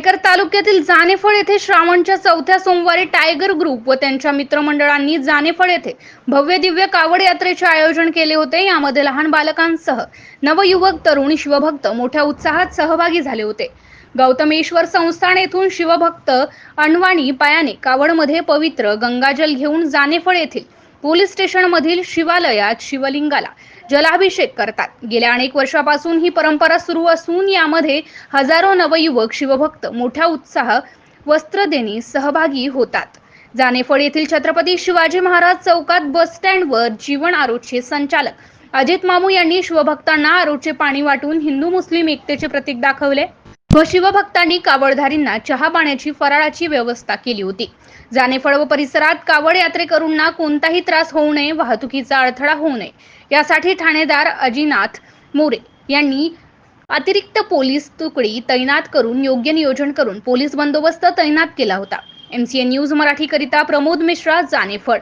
मेहकर तालुक्यातील जानेफळ येथे श्रावणच्या चौथ्या सोमवारी टायगर ग्रुप व त्यांच्या मित्रमंडळांनी जानेफळ येथे भव्य दिव्य कावड यात्रेचे आयोजन केले होते. यामध्ये लहान बालकांसह नवयुवक तरुण शिवभक्त मोठ्या उत्साहात सहभागी झाले होते. गौतमेश्वर संस्थान येथून शिवभक्त अणवाणी पायाने कावडमध्ये पवित्र गंगाजल घेऊन जानेफळ येथील पोलीस स्टेशनमधील शिवालयात शिवलिंगाला जलाभिषेक करतात. गेल्या अनेक वर्षापासून ही परंपरा सुरू असून यामध्ये हजारो नवयुवक शिवभक्त मोठ्या उत्साह वस्त्रदेणी सहभागी होतात. जानेफळ येथील छत्रपती शिवाजी महाराज चौकात बस स्टँडवर जीवन आरोग्य संचालक अजित मामू यांनी शिवभक्तांना आरोचे पाणी वाटून हिंदू मुस्लिम एकतेचे प्रतीक दाखवले. व शिवभक्तांनी कावडधारींना चहा पाण्याची फराळाची व्यवस्था केली होती. जानेफळ व परिसरात कावड यात्रेकरूंना कोणताही त्रास होऊ नये वाहतुकीचा अडथळा होऊ नये. यासाठी ठाणेदार अजिनाथ मोरे यांनी अतिरिक्त पोलीस तुकडी तैनात करून योग्य नियोजन करून पोलीस बंदोबस्त तैनात केला होता. एमसीएन न्यूज मराठीकरिता प्रमोद मिश्रा जानेफळ.